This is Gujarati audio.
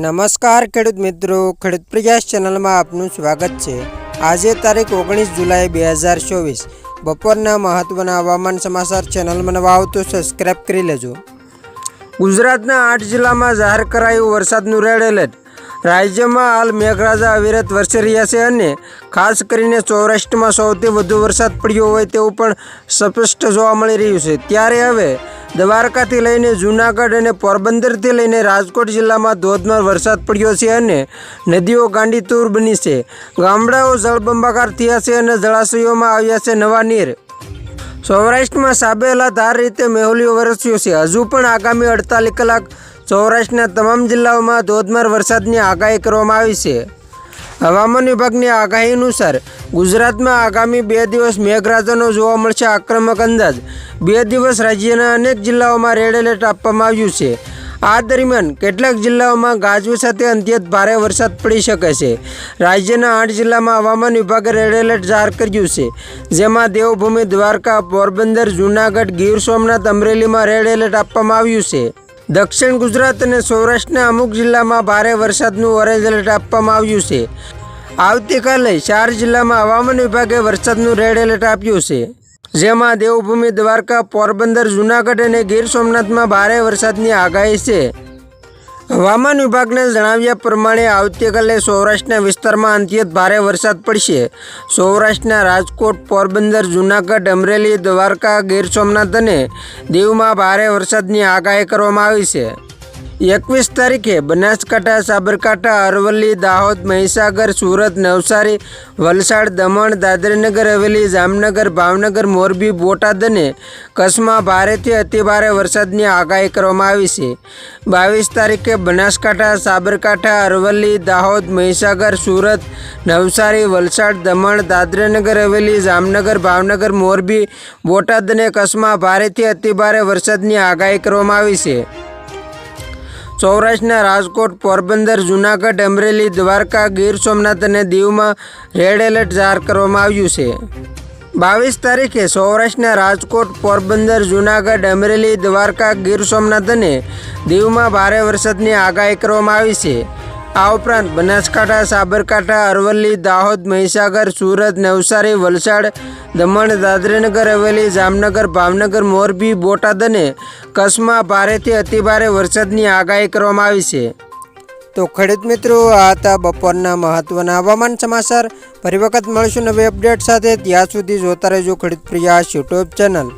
નમસ્કાર ખેડૂત મિત્રો, ખેડૂત પ્રયાસ ચેનલમાં આપનું સ્વાગત છે. આજે તારીખ ઓગણીસ જુલાઈ બે હજાર ચોવીસ. બપોરના મહત્વના હવામાન સમાચાર ચેનલમાં નવા આવતો સબસ્ક્રાઈબ કરી લેજો. ગુજરાતના આઠ જિલ્લામાં જાહેર કરાયું વરસાદનું રેડ એલર્ટ રાજ્યમાં હાલ મેઘરાજા અવિરત વરસી રહ્યા છે અને ખાસ કરીને સૌરાષ્ટ્રમાં સૌથી વધુ વરસાદ પડ્યો હોય તેવું પણ સ્પષ્ટ જોવા મળી રહ્યું છે. ત્યારે હવે દ્વારકાથી લઈને જૂનાગઢ અને પોરબંદરથી લઈને રાજકોટ જિલ્લામાં ધોધમાર વરસાદ પડ્યો છે અને નદીઓ ગાંડીતુર બની છે. ગામડાઓ જળબંબાકાર થયા છે અને જળાશયોમાં આવ્યા છે નવા નીર. સૌરાષ્ટ્રમાં સાબેલા ધાર રીતે મેહુલીઓ વરસ્યો છે. હજુ પણ આગામી અડતાલીસ કલાક સૌરાષ્ટ્રના તમામ જિલ્લાઓમાં ધોધમાર વરસાદની આગાહી કરવામાં આવી છે. હવામાન વિભાગની આગાહી અનુસાર ગુજરાતમાં આગામી બે દિવસ મેઘરાજાનો જોવા મળશે આક્રમક અંદાજ. બે દિવસ રાજ્યના અનેક જિલ્લાઓમાં રેડ એલર્ટ આપવામાં આવ્યું છે. આ દરમિયાન કેટલાક જિલ્લાઓમાં ગાજવી સાથે અંત્યત ભારે વરસાદ પડી શકે છે. રાજ્યના આઠ જિલ્લામાં હવામાન વિભાગે રેડ એલર્ટ જાહેર કર્યું છે. જેમાં દેવભૂમિ દ્વારકા, પોરબંદર, જૂનાગઢ, ગીર સોમનાથ, અમરેલીમાં રેડ એલર્ટ આપવામાં આવ્યું છે. દક્ષિણ ગુજરાત અને સૌરાષ્ટ્રના અમુક જિલ્લામાં ભારે વરસાદનું ઓરેન્જ એલર્ટ આપવામાં આવ્યું છે. આવતીકાલે ચાર જિલ્લામાં હવામાન વિભાગે વરસાદનું રેડ એલર્ટ આપ્યું છે. જેમાં દેવભૂમિ, દ્વારકા, પોરબંદર, જૂનાગઢ અને ગીર સોમનાથમાં ભારે વરસાદની આગાહી છે. હવામાન વિભાગને જણાવ્યા પ્રમાણે આવતીકાલે સૌરાષ્ટ્રના વિસ્તારમાં અંત્યત ભારે વરસાદ પડશે. સૌરાષ્ટ્રના રાજકોટ, પોરબંદર, જૂનાગઢ, અમરેલી, દ્વારકા, ગીર સોમનાથ અને દીવમાં ભારે વરસાદની આગાહી કરવામાં આવી છે. એકવીસ તારીખે બનાસકાંઠા, સાબરકાંઠા, અરવલ્લી, દાહોદ, મહીસાગર, સુરત, નવસારી, વલસાડ, દમણ, દાદરીનગર, હવેલી, જામનગર, ભાવનગર, મોરબી, બોટાદ અને કચ્છમાં ભારેથી અતિભારે વરસાદની આગાહી કરવામાં આવી છે. બાવીસ તારીખે બનાસકાંઠા, સાબરકાંઠા, અરવલ્લી, દાહોદ, મહીસાગર, સુરત, નવસારી, વલસાડ, દમણ, દાદરીનગર, હવેલી, જામનગર, ભાવનગર, મોરબી, બોટાદ અને કચ્છમાં ભારેથી અતિભારે વરસાદની આગાહી કરવામાં આવી છે. સૌરાષ્ટ્રના રાજકોટ, પોરબંદર, જૂનાગઢ, અમરેલી, દ્વારકા, ગીર સોમનાથ અને દીવમાં રેડ એલર્ટ જાહેર કરવામાં આવ્યું છે. બાવીસ તારીખે સૌરાષ્ટ્રના રાજકોટ, પોરબંદર, જૂનાગઢ, અમરેલી, દ્વારકા, ગીર સોમનાથ અને દીવમાં ભારે વરસાદની આગાહી કરવામાં આવી છે. આ ઉપરાંત બનાસકાંઠા, સાબરકાંઠા, અરવલ્લી, દાહોદ, મહીસાગર, સુરત, નવસારી, વલસાડ, દમણ, દાદરીનગર, હવેલી, જામનગર, ભાવનગર, મોરબી, બોટાદ અને કચ્છમાં ભારેથી અતિભારે વરસાદની આગાહી કરવામાં આવી છે. તો ખેડૂત મિત્રો, આ હતા બપોરના મહત્વના હવામાન સમાચાર. ફરી વખત મળીશું નવી અપડેટ સાથે. ત્યાં સુધી જોતા રહેજો ખેડૂત પ્રિયાસ યુટ્યુબ ચેનલ.